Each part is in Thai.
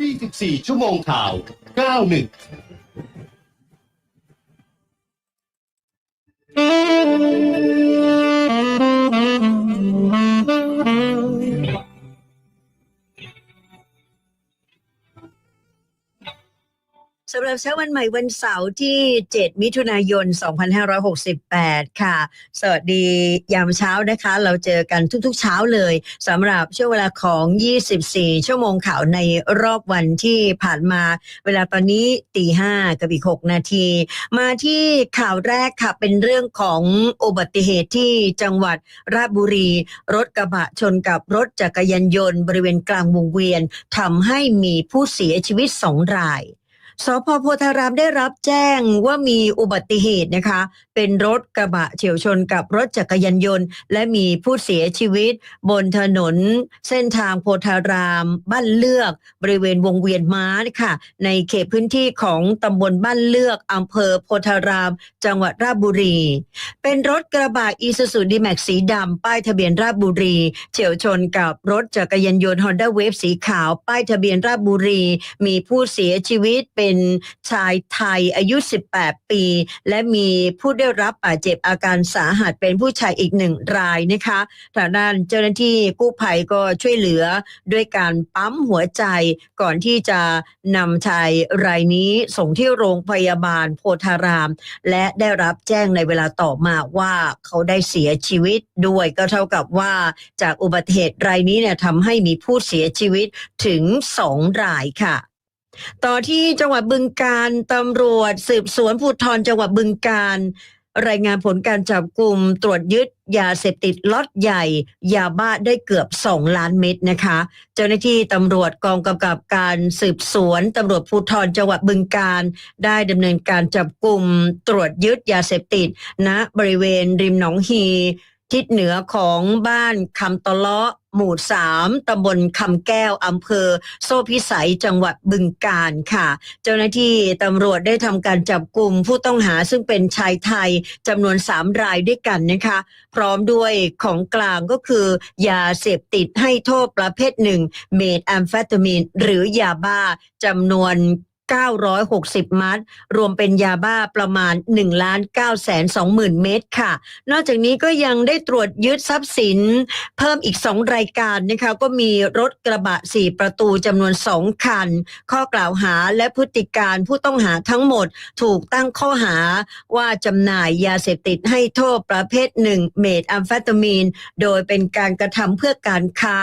24 ชั่วโมงข่าว 91 สำหรับเช้าวันใหม่วันเสาร์ที่ 7 มิถุนายน 2568 ค่ะ สวัสดียามเช้านะคะ เราเจอกันทุกๆเช้าเลยสำหรับช่วงเวลาของ 24 ชั่วโมงข่าวในรอบวันที่ผ่านมา เวลาตอนนี้ตีห้ากับอีก 6 นาที มาที่ข่าวแรกค่ะ เป็นเรื่องของอุบัติเหตุที่จังหวัดราชบุรี รถกระบะชนกับรถจักรยานยนต์บริเวณกลางวงเวียนทำให้มีผู้เสียชีวิตสองราย สพโพธารามได้รับแจ้งว่ามีอุบัติเหตุนะคะ เป็นรถกระบะเฉียวชนกับรถจักรยานยนต์ และมีผู้เสียชีวิต บนถนน เส้นทางโพธาราม บ้านเลือก บริเวณวงเวียนม้าค่ะ ในเขตพื้นที่ของตำบลบ้านเลือกอำเภอโพธาราม จังหวัดราชบุรี เป็นรถกระบะอีซูซูดีแม็กสีดำป้ายทะเบียนราชบุรี เฉียวชนกับรถจักรยานยนต์ฮอนด้าเวฟสีขาว ป้ายทะเบียนราชบุรี มีผู้เสียชีวิตเป็นชายไทยอายุ 18 ปี และมีผู้ได้รับบาดเจ็บอาการสาหัสเป็นผู้ชายอีกหนึ่งรายนะคะทางด้านเจ้าหน้าที่กู้ภัยก็ช่วยเหลือด้วยการปั๊มหัวใจก่อนที่จะนำชายรายนี้ส่งที่โรงพยาบาลโพธาราม และได้รับแจ้งในเวลาต่อมาว่าเขาได้เสียชีวิตด้วยก็เท่ากับว่าจากอุบัติเหตุรายนี้เนี่ยทำให้มีผู้เสียชีวิตถึงสองรายค่ะ ต่อที่จังหวัดบึงการตำรวจสืบสวนภูธรจังหวัดบึงการรายงานผลการจับกลุ่มตรวจยึดยาเสพติดล็อตใหญ่ยาบ้าได้เกือบ 2 ล้านเม็ดนะคะ เจ้าหน้าที่ตำรวจกองกำกับการสืบสวนตำรวจภูธรจังหวัดบึงการ ได้ดำเนินการจับกลุ่มตรวจยึดยาเสพติดณบริเวณริมหนองฮี ทิศเหนือของบ้านคำตะเลาะ หมู่สามตำบลคำแก้วอำเภอ โซ่พิสัยจังหวัดบึงการค่ะ เจ้าหน้าที่ตำรวจได้ทำการจับกลุ่มผู้ต้องหาซึ่งเป็นชายไทยจำนวนสามรายด้วยกันนะคะ พร้อมด้วยของกลางก็คือยาเสพติดให้โทษประเภทหนึ่ง เมทแอมเฟตามีนหรือยาบ้าจำนวน 960 มัด รวมเป็นยาบ้าประมาณ1ล้าน9แสน2หมื่นเม็ดค่ะ นอกจากนี้ก็ยังได้ตรวจยึดทรัพย์สิน เพิ่มอีก 2 รายการนะคะ ก็มีรถกระบะ 4 ประตูจำนวน 2 คัน ข้อกล่าวหาและพฤติการผู้ต้องหาทั้งหมดถูกตั้งข้อหาว่าจำหน่ายยาเสพติดให้โทษประเภทหนึ่งเมทแอมเฟตามีน โดยเป็นการกระทำเพื่อการค้า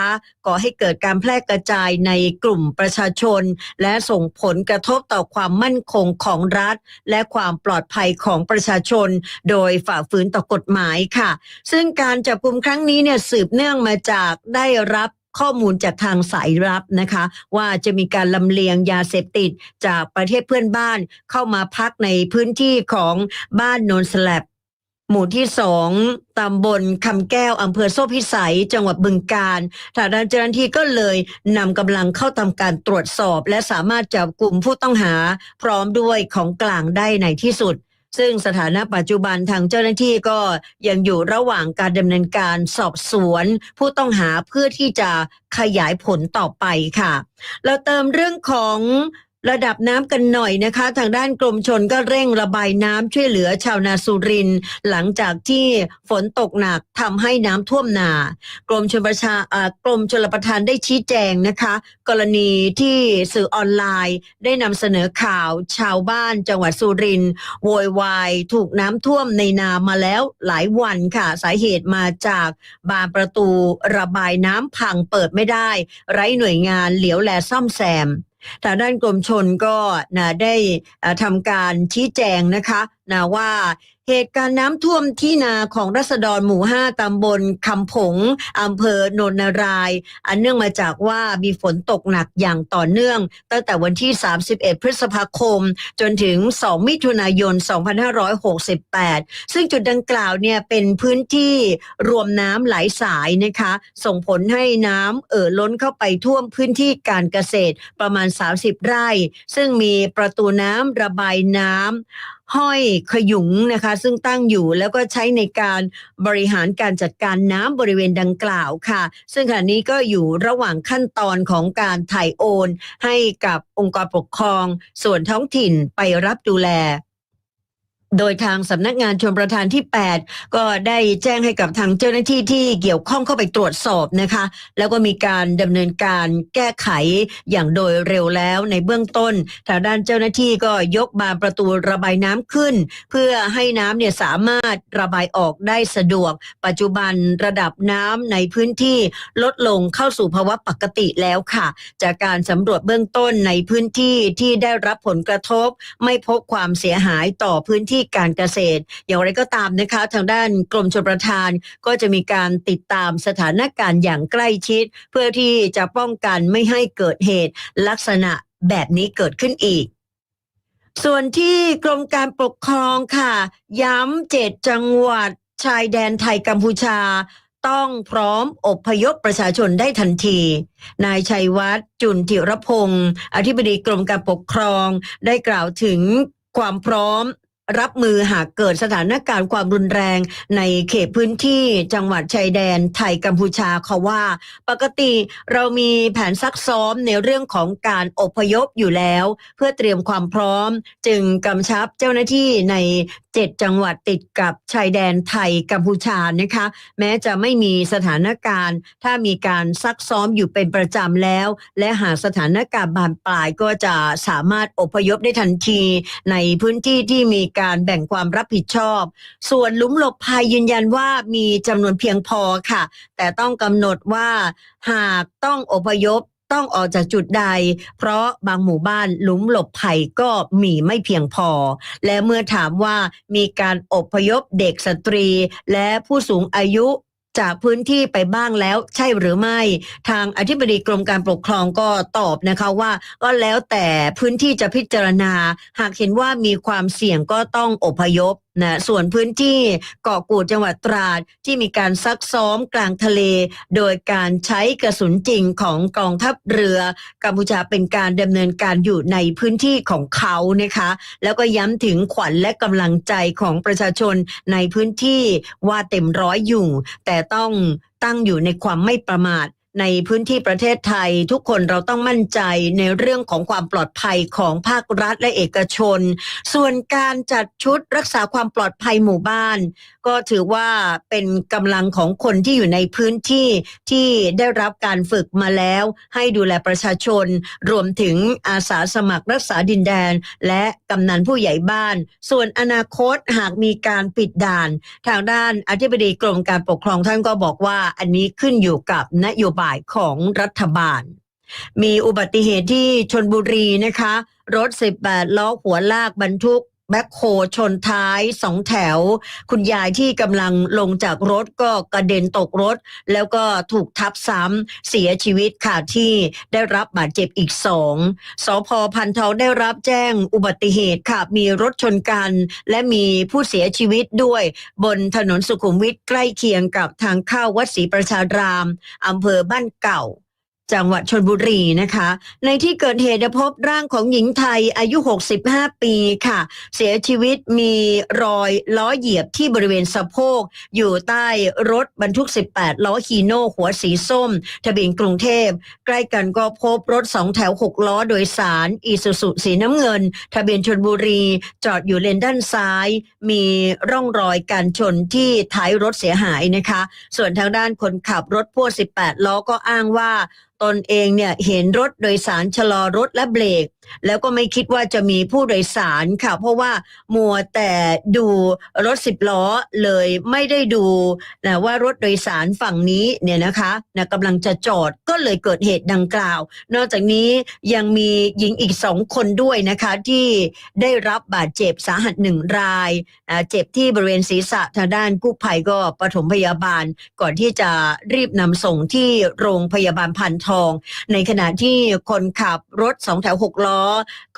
ก่อให้เกิดการแพร่กระจายในกลุ่มประชาชน และส่งผลกระทบต่อความมั่นคงของรัฐ และความปลอดภัยของประชาชน โดยฝ่าฝืนต่อกฎหมายค่ะ ซึ่งการจับกลุ่มครั้งนี้เนี่ยสืบเนื่องมาจากได้รับข้อมูลจากทางสายลับนะคะ ว่าจะมีการลำเลียงยาเสพติดจากประเทศเพื่อนบ้านเข้ามาพักในพื้นที่ของบ้านโนนสแลบ หมู่ที่สองตำบลคำแก้วอำเภอโซ่พิสัย จังหวัดบึงการทางด้านเจ้าหน้าที่ก็เลยนำกำลังเข้าทำการตรวจสอบ และสามารถจับกลุ่มผู้ต้องหา พร้อมด้วยของกลางได้ในที่สุด ซึ่งสถานะปัจจุบันทางเจ้าหน้าที่ก็ยังอยู่ระหว่างการดำเนินการสอบสวน ผู้ต้องหาเพื่อที่จะขยายผลต่อไปค่ะ เราเติมเรื่องของ ระดับน้ำกันหน่อยนะคะ ทางด้านกรมชนก็เร่งระบายน้ำช่วยเหลือชาวนาสุรินหลังจากที่ฝนตกหนักทำให้น้ำท่วมนา กรมชลประชากรมชลประทานได้ชี้แจงนะคะ กรณีที่สื่อออนไลน์ได้นำเสนอข่าวชาวบ้านจังหวัดสุรินโวยวายถูกน้ำท่วมในนามาแล้วหลายวันค่ะ สาเหตุมาจากบานประตูระบายน้ำพังเปิดไม่ได้ ไร้หน่วยงานเหลียวแลซ่อมแซม ทางด้านกรมชนก็นะได้ทำการชี้แจงนะคะนะว่า เหตุการณ์น้ำท่วมที่นาของรัษฎรหมู่ 5ตำบลคำผงอำเภอโนนนาราย อันเนื่องมาจากว่ามีฝนตกหนักอย่างต่อเนื่อง ตั้งแต่วันที่ 31 พฤษภาคม จนถึง 2 มิถุนายน 2568 ซึ่งจุดดังกล่าวเนี่ยเป็นพื้นที่รวมน้ำหลายสายนะคะ ส่งผลให้น้ำเอ่อล้นเข้าไปท่วมพื้นที่การเกษตรประมาณ 30 ไร่ ซึ่งมีประตูน้ำระบายน้ำ ห้อยขยุงนะคะ ซึ่งตั้งอยู่แล้วก็ใช้ในการบริหารการจัดการน้ำบริเวณดังกล่าวค่ะ ซึ่งขณะนี้ก็อยู่ระหว่างขั้นตอนของการถ่ายโอน ให้กับองค์กรปกครองส่วนท้องถิ่นไปรับดูแล โดยทางสำนักงานชมประทานที่ 8 ก็ได้แจ้งให้กับทางเจ้าหน้าที่ที่เกี่ยวข้องเข้าไปตรวจสอบนะคะ แล้วก็มีการดำเนินการแก้ไขอย่างโดยเร็วแล้วในเบื้องต้น ทางด้านเจ้าหน้าที่ก็ยกบานประตูระบายน้ำขึ้น เพื่อให้น้ำเนี่ยสามารถระบายออกได้สะดวก ปัจจุบันระดับน้ำในพื้นที่ลดลงเข้าสู่ภาวะปกติแล้วค่ะ จากการสำรวจเบื้องต้นในพื้นที่ที่ได้รับผลกระทบ ไม่พบความเสียหายต่อพื้นที่การเกษตร อย่างไรก็ตามนะคะ ทางด้านกรมชลประทานก็จะมีการติดตามสถานการณ์อย่างใกล้ชิด เพื่อที่จะป้องกันไม่ให้เกิดเหตุลักษณะแบบนี้เกิดขึ้นอีกส่วนที่กรมการปกครองค่ะ ย้ำเจ็ดจังหวัดชายแดนไทยกัมพูชา ต้องพร้อมอบพยพประชาชนได้ทันที นายชัยวัฒน์จุนทิรพงศ์อธิบดีกรมการปกครองได้กล่าวถึงความพร้อม รับมือหากเกิดสถานการณ์ความรุนแรงในเขตพื้นที่จังหวัดชายแดนไทยกัมพูชาเขาว่า ปกติเรามีแผนซักซ้อมในเรื่องของการอพยพอยู่แล้ว เพื่อเตรียมความพร้อม จึงกำชับเจ้าหน้าที่ในเจ็ดจังหวัดติดกับชายแดนไทยกัมพูชานะคะ แม้จะไม่มีสถานการณ์ ถ้ามีการซักซ้อมอยู่เป็นประจำแล้ว และหากสถานการณ์บานปลายก็จะสามารถอพยพได้ทันทีในพื้นที่ที่มีการการแบ่งความรับผิดชอบ ส่วนลุมหลบภัยยืนยันว่ามีจำนวนเพียงพอค่ะ แต่ต้องกำหนดว่าหากต้องอพยพต้องออกจากจุดใด เพราะบางหมู่บ้านหลุมหลบภัยก็มีไม่เพียงพอ และเมื่อถามว่ามีการอพยพเด็กสตรี และผู้สูงอายุ จากพื้นที่ไปบ้างแล้วใช่หรือไม่ ทางอธิบดีกรมการปกครองก็ตอบนะคะว่าก็แล้วแต่พื้นที่จะพิจารณา หากเห็นว่ามีความเสี่ยงก็ต้องอพยพนะส่วนพื้นที่เกาะกูดจังหวัดตราดที่มีการซักซ้อมกลางทะเล โดยการใช้กระสุนจริงของกองทัพเรือกัมพูชาเป็นการดำเนินการอยู่ในพื้นที่ของเขานะคะ แล้วก็ย้ำถึงขวัญและกำลังใจของประชาชนในพื้นที่ว่าเต็มร้อยอยู่ แต่ต้องตั้งอยู่ในความไม่ประมาท ในพื้นที่ประเทศไทยทุกคนเราต้องมั่นใจในเรื่องของความปลอดภัยของภาครัฐและเอกชน ส่วนการจัดชุดรักษาความปลอดภัยหมู่บ้าน ก็ถือว่าเป็นกำลังของคนที่อยู่ในพื้นที่ที่ได้รับการฝึกมาแล้ว ให้ดูแลประชาชน รวมถึงอาสาสมัครรักษาดินแดน และกำนันผู้ใหญ่บ้าน ส่วนอนาคตหากมีการปิดด่าน ทางด้านอธิบดีกรมการปกครองท่านก็บอกว่าอันนี้ขึ้นอยู่กับนโยบายของรัฐบาล มีอุบัติเหตุที่ชนบุรีนะคะ รถ 18 ล้อหัวลากบรรทุก แบ็คโฮชนท้ายสองแถว คุณยายที่กำลังลงจากรถก็กระเด็นตกรถ แล้วก็ถูกทับซ้ำเสียชีวิตค่ะที่ได้รับบาดเจ็บอีกสองสพพันทองได้รับแจ้งอุบัติเหตุค่ะ มีรถชนกัน และมีผู้เสียชีวิตด้วย บนถนนสุขุมวิทใกล้เคียงกับทางเข้าวัดศรีประชารามอำเภอบ้านเก่า จังหวัดชนบุรีนะคะ ในที่เกิดเหตุพบร่างของหญิงไทยอายุ 65 ปีค่ะ เสียชีวิตมีรอยล้อเหยียบที่บริเวณสะโพก อยู่ใต้รถบรรทุก 18 ล้อฮีโน่หัวสีส้ม ทะเบียนกรุงเทพ ใกล้กันก็พบรถสองแถว 6 ล้อโดยสารอีซูซุสีน้ำเงิน ทะเบียนชนบุรี จอดอยู่เลนด้านซ้าย มีร่องรอยการชนที่ท้ายรถเสียหายนะคะ ส่วนทางด้านคนขับรถพ่วง18 ล้อก็อ้างว่าตนเองเนี่ยเห็นรถโดยสารชะลอรถและเบรกแล้วก็ไม่คิดว่าจะมีผู้โดยสารค่ะ เพราะว่ามัวแต่ดูรถสิบล้อเลยไม่ได้ดูนะว่ารถโดยสารฝั่งนี้เนี่ยนะคะนะกำลังจะจอดก็เลยเกิดเหตุดังกล่าว นอกจากนี้ยังมีหญิงอีกสองคนด้วยนะคะที่ได้รับบาดเจ็บสาหัสหนึ่งรายอ่าเจ็บที่บริเวณศีรษะทางด้านกู้ภัยก็ปฐมพยาบาลก่อนที่จะรีบนำส่งที่โรงพยาบาลพันทอง ในขณะที่คนขับรถสองแถวหกล้อ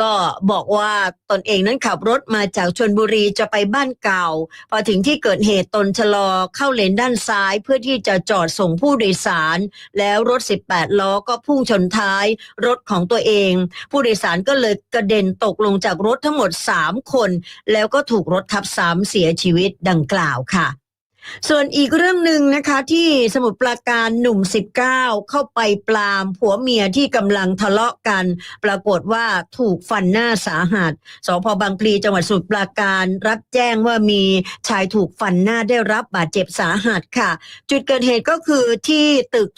ก็บอกว่าตนเองนั้นขับรถมาจากชนบุรีจะไปบ้านเก่า พอถึงที่เกิดเหตุตนชะลอเข้าเลนด้านซ้ายเพื่อที่จะจอดส่งผู้โดยสาร แล้วรถ 18 ล้อก็พุ่งชนท้ายรถของตัวเอง ผู้โดยสารก็เลยกระเด็นตกลงจากรถทั้งหมด 3 คน แล้วก็ถูกรถทับซ้ำเสียชีวิตดังกล่าวค่ะ ส่วนอีกเรื่องหนึ่งนะคะที่สมุทรปราการหนุ่ม 19 เข้าไปปลาม ผัวเมียที่กำลังทะเลาะกัน ปรากฏว่าถูกฟันหน้าสาหัสสพบางพลีจังหวัดสมุทรปราการ รับแจ้งว่ามีชายถูกฟันหน้าได้รับบาดเจ็บสาหัสค่ะ จุดเกิดเหตุก็คือที่ตึก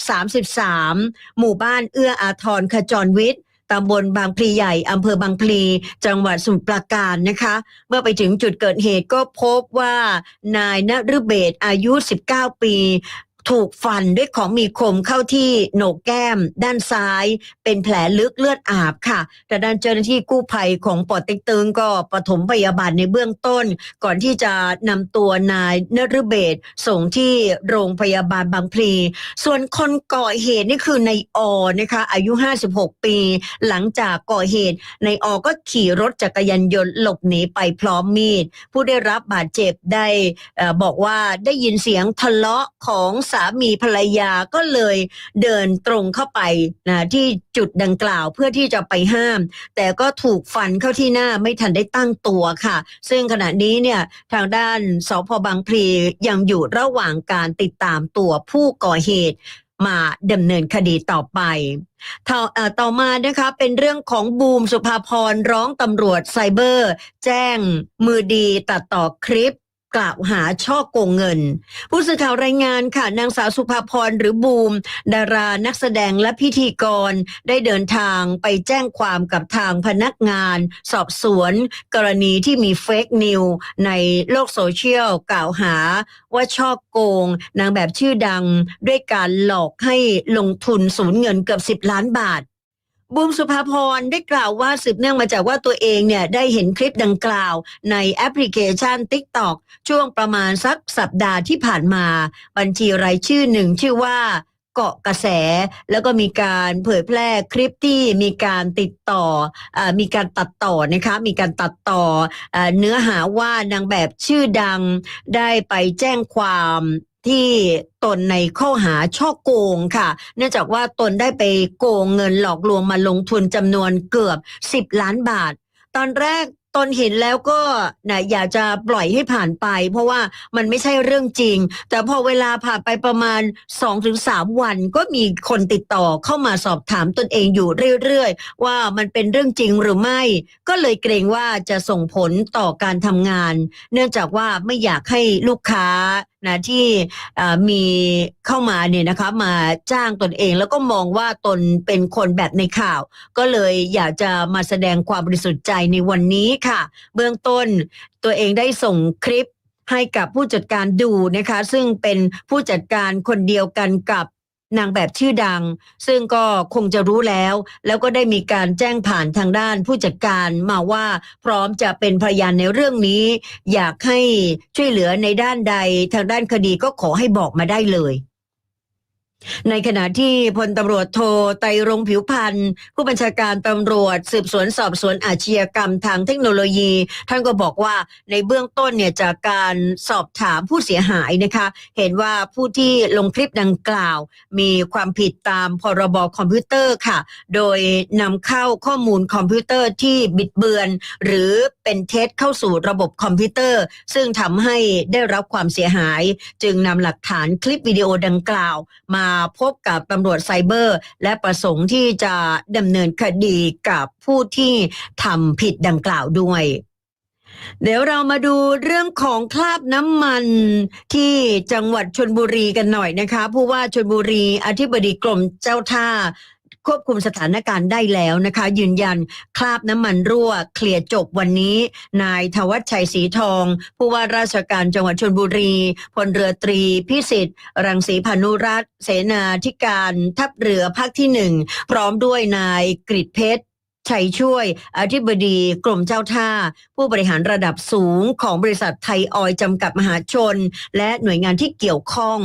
33 หมู่บ้านเอื้ออาทรขจรวิทย์ ตำบลบางพลีใหญ่อำเภอบางพลีจังหวัดสมุทรปราการนะคะ เมื่อไปถึงจุดเกิดเหตุก็พบว่านายนฤเบศอายุ 19 ปี ถูกฟันด้วยของมีคมเข้าที่โหนกแก้ม ด้านซ้าย เป็นแผลลึกเลือดอาบค่ะ แต่ด้านเจ้าหน้าที่กู้ภัยของปอเต็กตึงก็ปฐมพยาบาลในเบื้องต้น ก่อนที่จะนำตัวนายนฤเบศส่งที่โรงพยาบาลบางพลี ส่วนคนก่อเหตุนี่คือนายอนะคะ อายุ 56 ปี หลังจากก่อเหตุนายอก็ขี่รถจักรยานยนต์หลบหนีไปพร้อมมีด ผู้ได้รับบาดเจ็บได้อบอกว่าได้ยินเสียงทะเลาะของสามีภรรยาก็เลยเดินตรงเข้าไปนะที่จุดดังกล่าวเพื่อที่จะไปห้าม แต่ก็ถูกฟันเข้าที่หน้าไม่ทันได้ตั้งตัวค่ะ ซึ่งขณะนี้เนี่ยทางด้านสพบางพลียังอยู่ระหว่างการติดตามตัวผู้ก่อเหตุมาดำเนินคดีต่อไปต่อเอ่อต่อมานะคะเป็นเรื่องของบูมสุภาพรร้องตำรวจไซเบอร์ แจ้งมือดีตัดต่อคลิป กล่าวหาช่อโกงเงิน ผู้สื่อข่าวรายงานค่ะนางสาวสุภาพรหรือบูม ดารานักแสดงและพิธีกรได้เดินทางไปแจ้งความกับทางพนักงาน สอบสวน กรณีที่มีเฟกนิวในโลกโซเชียลกล่าวหาว่าช่อโกง นางแบบชื่อดังด้วยการหลอกให้ลงทุนสูญเงินเกือบ 10 ล้านบาท บูมสุภาพรได้กล่าวว่าสืบเนื่องมาจากว่าตัวเองเนี่ยได้เห็นคลิปดังกล่าวในแอปพลิเคชัน TikTok ช่วงประมาณสักสัปดาห์ที่ผ่านมา บัญชีรายชื่อหนึ่งชื่อว่าเกาะกระแส แล้วก็มีการเผยแพร่คลิปที่มีการติดต่ออมีการตัดต่อนะคะมีการตัดต่ออเนื้อหาว่านางแบบชื่อดังได้ไปแจ้งความ ที่ตนในข้อหาช่อโกงค่ะ เนื่องจากว่าตนได้ไปโกงเงินหลอกลวงมาลงทุนจำนวนเกือบ 10 ล้านบาท ตอนแรกตนเห็นแล้วก็นะอยากจะปล่อยให้ผ่านไป เพราะว่ามันไม่ใช่เรื่องจริง แต่พอเวลาผ่านไปประมาณ 2-3 วัน ก็มีคนติดต่อเข้ามาสอบถามตนเองอยู่เรื่อยๆ ว่ามันเป็นเรื่องจริงหรือไม่ ก็เลยเกรงว่าจะส่งผลต่อการทำงาน เนื่องจากว่าไม่อยากให้ลูกค้า นะที่มีเข้ามาเนี่ยนะคะมาจ้างตนเองแล้วก็มองว่าตนเป็นคนแบบในข่าว ก็เลยอยากจะมาแสดงความบริสุทธิ์ใจในวันนี้ค่ะ เบื้องต้นตัวเองได้ส่งคลิปให้กับผู้จัดการดูนะคะ ซึ่งเป็นผู้จัดการคนเดียวกันกับ นางแบบชื่อดัง ซึ่งก็คงจะรู้แล้ว แล้วก็ได้มีการแจ้งผ่านทางด้านผู้จัดการมาว่าพร้อมจะเป็นพยานในเรื่องนี้ อยากให้ช่วยเหลือในด้านใดทางด้านคดีก็ขอให้บอกมาได้เลย ในขณะที่พลตำรวจโทไตรงผิวพันธ์ผู้บัญชาการตำรวจ สืบสวนสอบสวนอาชญากรรมทางเทคโนโลยี ท่านก็บอกว่าในเบื้องต้นเนี่ยจากการสอบถามผู้เสียหายนะคะ เห็นว่าผู้ที่ลงคลิปดังกล่าว มีความผิดตามพรบคอมพิวเตอร์ค่ะ โดยนำเข้าข้อมูลคอมพิวเตอร์ที่บิดเบือน หรือเป็นเท็จเข้าสู่ระบบคอมพิวเตอร์ ซึ่งทำให้ได้รับความเสียหาย จึงนำหลักฐานคลิปวิดีโอดังกล่าวมาพบกับตำรวจไซเบอร์ และประสงค์ที่จะดำเนินคดีกับผู้ที่ทำผิดดังกล่าวด้วย เดี๋ยวเรามาดูเรื่องของคราบน้ำมันที่จังหวัดชนบุรีกันหน่อยนะคะ ผู้ว่าชนบุรีอธิบดีกรมเจ้าท่า ควบคุมสถานการณ์ได้แล้วนะคะ ยืนยันคราบน้ำมันรั่ว เคลียร์จบวันนี้ นายทวัชชัยสีทอง ผู้ว่าราชการจังหวัดชนบุรีพลเรือตรี พิสิทธิ์ รังสีพานุรัตเสนาธิการ ทัพเรือภาคที่หนึ่งพร้อมด้วยนายกริดเพชร ชัยช่วยอธิบดีกรมเจ้าท่า ผู้บริหารระดับสูงของบริษัทไทยออยจำกัดมหาชน และหน่วยงานที่เกี่ยวข้อง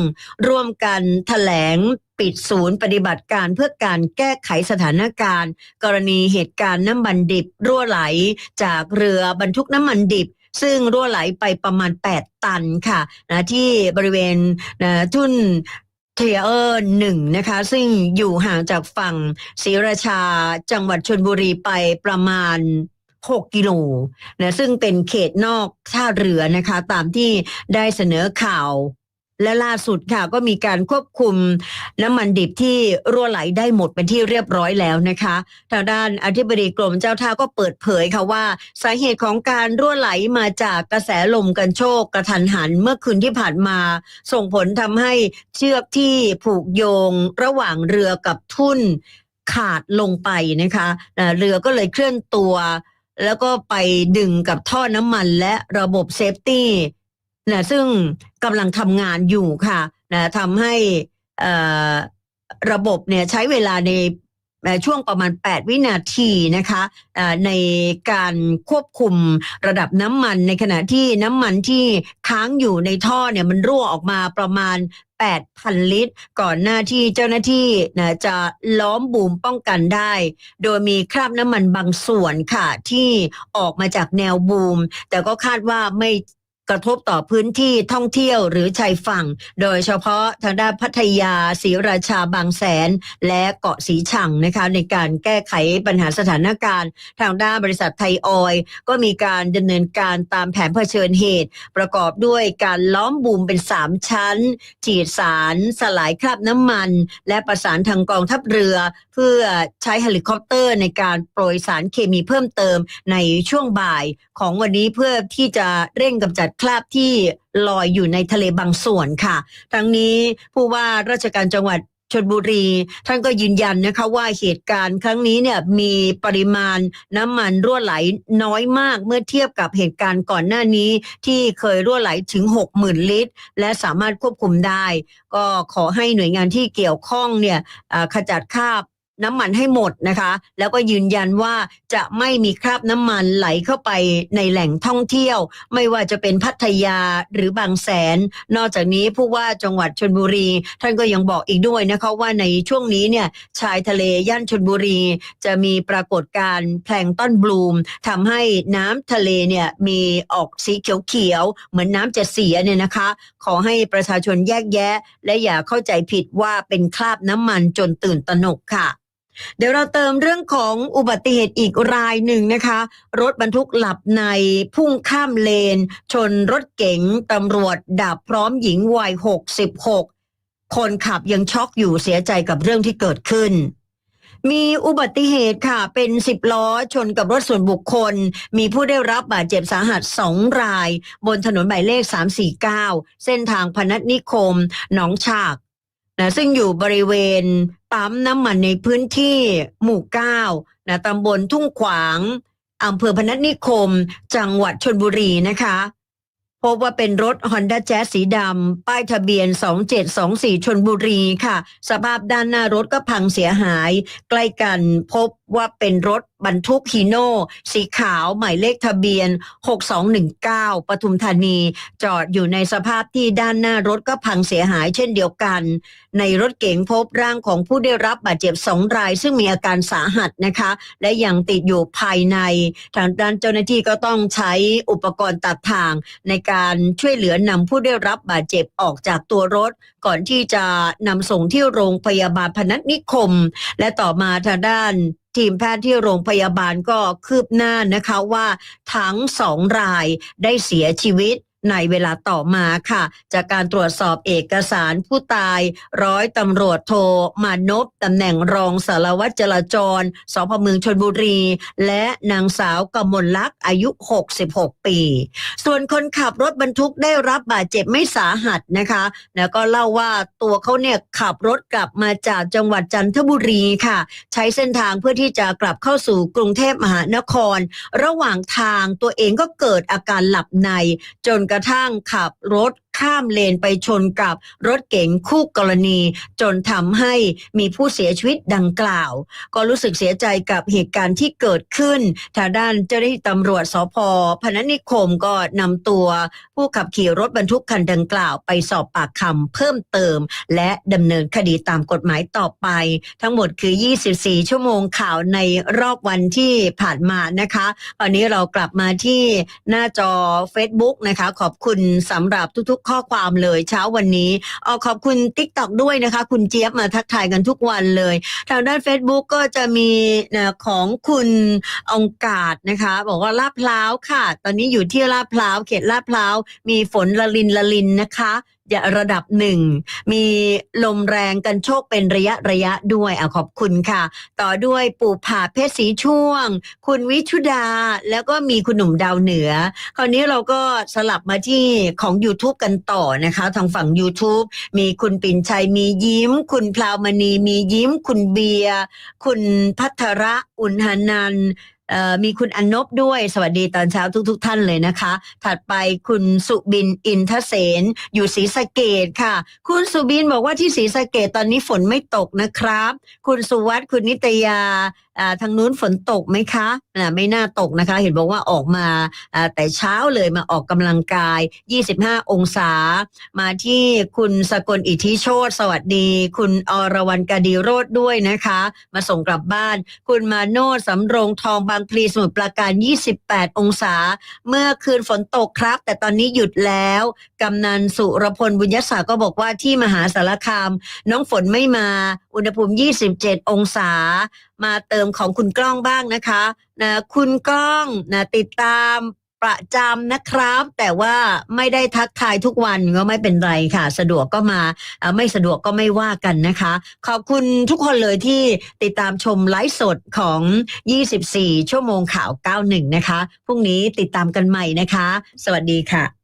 ร่วมกันแถลงปิดศูนย์ปฏิบัติการเพื่อการแก้ไขสถานการณ์ กรณีเหตุการณ์น้ำมันดิบ รั่วไหล จากเรือบรรทุกน้ำมันดิบซึ่งรั่วไหลไปประมาณ 8 ตันค่ะนะที่บริเวณนะทุ่น เทียเออร์หนึ่งนะคะ ซึ่งอยู่ห่างจากฝั่งศรีราชาจังหวัดชนบุรีไปประมาณ 6 กิโลนะซึ่งเป็นเขตนอกท่าเรือนะคะ ตามที่ได้เสนอข่าว และล่าสุดค่ะก็มีการควบคุมน้ำมันดิบที่รั่วไหลได้หมดเป็นที่เรียบร้อยแล้วนะคะทางด้านอธิบดีกรมเจ้าท่าก็เปิดเผยค่ะว่า สาเหตุของการรั่วไหลมาจากกระแสลมกันโชกกระทันหันเมื่อคืนที่ผ่านมา ส่งผลทำให้เชือกที่ผูกโยงระหว่างเรือกับทุ่นขาดลงไปนะคะเรือก็เลยเคลื่อนตัว แล้วก็ไปดึงกับท่อน้ำมันและระบบเซฟตี้ นะซึ่งกำลังทำงานอยู่ค่ะนะทำให้ระบบเนี่ยใช้เวลาในช่วงประมาณ 8 วินาทีนะคะในการควบคุมระดับน้ำมันในขณะที่น้ำมันที่ค้างอยู่ในท่อเนี่ยมันรั่วออกมาประมาณ 8,000 ลิตร ก่อนหน้าที่เจ้าหน้าที่นะจะล้อมบูมป้องกันได้ โดยมีคราบน้ำมันบางส่วนค่ะที่ออกมาจากแนวบูม แต่ก็คาดว่าไม่ กระทบต่อพื้นที่ท่องเที่ยวหรือชายฝั่ง โดยเฉพาะทางด้านพัทยาศรีราชาบางแสน และเกาะสีชังนะคะในการแก้ไขปัญหาสถานการณ์ ทางด้านบริษัทไทยออยก็มีการดำเนินการตามแผนเผชิญเหตุ ประกอบด้วยการล้อมบูมเป็น 3 ชั้น ฉีดสาร สลายคราบน้ำมัน และประสานทางกองทัพเรือ เพื่อใช้เฮลิคอปเตอร์ในการโปรยสารเคมีเพิ่มเติมในช่วงบ่ายของวันนี้เพื่อที่จะเร่งกำจัดคราบที่ลอยอยู่ในทะเลบางส่วนค่ะ ทั้งนี้ผู้ว่าราชการจังหวัดชนบุรี ท่านก็ยืนยันนะคะว่าเหตุการณ์ครั้งนี้เนี่ยมีปริมาณน้ำมันรั่วไหลน้อยมากเมื่อเทียบกับเหตุการณ์ก่อนหน้านี้ ที่เคยรั่วไหลถึง 60,000 ลิตร และสามารถควบคุมได้ ก็ขอให้หน่วยงานที่เกี่ยวข้องเนี่ยขจัดคราบ น้ำมันให้หมดนะคะ แล้วก็ยืนยันว่าจะไม่มีคราบน้ำมันไหลเข้าไปในแหล่งท่องเที่ยว ไม่ว่าจะเป็นพัทยาหรือบางแสน นอกจากนี้ผู้ว่าจังหวัดชนบุรี ท่านก็ยังบอกอีกด้วยนะคะว่าในช่วงนี้เนี่ยชายทะเลย่านชนบุรี จะมีปรากฏการณ์แพลงต้นบลูมทำให้น้ำทะเลเนี่ยมีออกสีเขียวๆเหมือนน้ำจะเสียเนี่ยนะคะ ขอให้ประชาชนแยกแยะ และอย่าเข้าใจผิดว่าเป็นคราบน้ำมันจนตื่นตระหนกค่ะ เดี๋ยวเราเติมเรื่องของอุบัติเหตุอีกรายหนึ่งนะคะ รถบรรทุกหลับในพุ่งข้ามเลน ชนรถเก๋งตำรวจดับพร้อมหญิงวัย 66 คนขับยังช็อกอยู่เสียใจกับเรื่องที่เกิดขึ้น มีอุบัติเหตุค่ะ เป็นสิบล้อชนกับรถส่วนบุคคล มีผู้ได้รับบาดเจ็บสาหัสสองราย บนถนนหมายเลข 349 เส้นทางพนัสนิคม หนองฉากนะซึ่งอยู่บริเวณ ปั๊มน้ำมันในพื้นที่หมู่เก้านะตำบลทุ่งขวางอำเภอพนัสนิคม จังหวัดชนบุรีนะคะ พบว่าเป็นรถ Honda Jazz สีดำ ป้ายทะเบียน 2724 ชนบุรีค่ะ สภาพด้านหน้ารถก็พังเสียหาย ใกล้กันพบว่าเป็นรถ บรรทุกฮีโน่สีขาวหมายเลขทะเบียน 6219 ปทุมธานี จอดอยู่ในสภาพที่ด้านหน้ารถก็พังเสียหายเช่นเดียวกัน ในรถเก๋งพบร่างของผู้ได้รับบาดเจ็บสองราย ซึ่งมีอาการสาหัสนะคะ และยังติดอยู่ภายใน ทางด้านเจ้าหน้าที่ก็ต้องใช้อุปกรณ์ตัดทาง ในการช่วยเหลือนำผู้ได้รับบาดเจ็บออกจากตัวรถ ก่อนที่จะนำส่งที่โรงพยาบาลพนัสนิคม และต่อมาทางด้าน ทีมแพทย์ที่โรงพยาบาลก็คืบหน้านะคะว่าทั้งสองรายได้เสียชีวิต ในเวลาต่อมาค่ะ จากการตรวจสอบเอกสารผู้ตาย ร้อยตำรวจโทมานพตำแหน่งรองสารวัตรจราจรสพเมืองชนบุรี และนางสาวกมลลักษ์อายุ 66 ปี ส่วนคนขับรถบรรทุกได้รับบาดเจ็บไม่สาหัสนะคะ แล้วก็เล่าว่าตัวเขาเนี่ยขับรถกลับมาจากจังหวัดจันทบุรีค่ะ ใช้เส้นทางเพื่อที่จะกลับเข้าสู่กรุงเทพมหานคร ระหว่างทางตัวเองก็เกิดอาการหลับในจนกระทั่งขับรถ ข้ามเลนไปชนกับรถเก๋งคู่กรณี จนทำให้มีผู้เสียชีวิตดังกล่าว ก็รู้สึกเสียใจกับเหตุการณ์ที่เกิดขึ้นทางด้านเจ้าหน้าที่ตำรวจสพพนัสนิคมก็นำตัว ผู้ขับขี่รถบรรทุกคันดังกล่าวไปสอบปากคำเพิ่มเติม และดำเนินคดีตามกฎหมายต่อไป ทั้งหมดคือ 24 ชั่วโมงข่าวในรอบวันที่ผ่านมานะคะวันนี้เรากลับมาที่หน้าจอ Facebook นะคะ ขอบคุณสำหรับทุกๆข้อความเลยเช้าวันนี้ออขอบคุณ t ิ k t o k ด้วยนะคะ คุณเจี๊ยบมาทักทายกันทุกวันเลย ทางด้าน Facebook ก็จะมีนะของคุณองกาดนะคะ บอกว่าลาดพร้าวค่ะ ตอนนี้อยู่ที่ลาดพร้าวเขตลาดพร้าวมีฝนละลินละลินนะคะ ยระดับหนึ่ง มีลมแรงกันโชคเป็นระยะระยะด้วยอขอบคุณค่ะ ต่อด้วยปู่ผาเพชรสีช่วง คุณวิชุดาแล้วก็มีคุณหนุ่มดาวเหนือ คราวนี้เราก็สลับมาที่ของ YouTube กันต่อนะคะ ทางฝั่ง YouTube มีคุณปิ่นชัยมียิ้ม คุณพลาวมณีมียิ้ม คุณเบียร์คุณพัทระอุณหนันท์ มีคุณอนนบด้วยสวัสดีตอนเช้าทุกๆทท่านเลยนะคะ ถัดไปคุณสุบินอินทเสนอยู่ศรีสะเกดค่ะ คุณสุบินบอกว่าที่ศรีสะเกดตอนนี้ฝนไม่ตกนะครับ คุณสุวัสด์คุณนิตยาทางนู้นฝนตกไหมคะไม่น่าตกนะคะ เห็นบอกว่าออกมาแต่เช้าเลยมาออกกำลังกาย 25 องศา มาที่คุณสกลอิทธิโชตสวัสดี คุณอรวรรณกดีโรดด้วยนะคะ มาส่งกลับบ้าน คุณมาโนดสำโรงทองบางพลีสมุทรปราการ 28 องศา เมื่อคืนฝนตกครับ แต่ตอนนี้หยุดแล้วกำนันสุรพลบุญยศาก็บอกว่าที่มหาสารคาม น้องฝนไม่มาอุณหภูมิ 27 องศา มาเติมของคุณกล้องบ้างนะคะนะคุณกล้องนะติดตามประจำนะครับ แต่ว่าไม่ได้ทักทายทุกวันก็ไม่เป็นไรค่ะ สะดวกก็มาอ่าไม่สะดวกก็ไม่ว่ากันนะคะ ขอบคุณทุกคนเลยที่ติดตามชมไลฟ์สดของ 24 ชั่วโมงข่าว 91 นะคะพรุ่งนี้ติดตามกันใหม่นะคะ สวัสดีค่ะ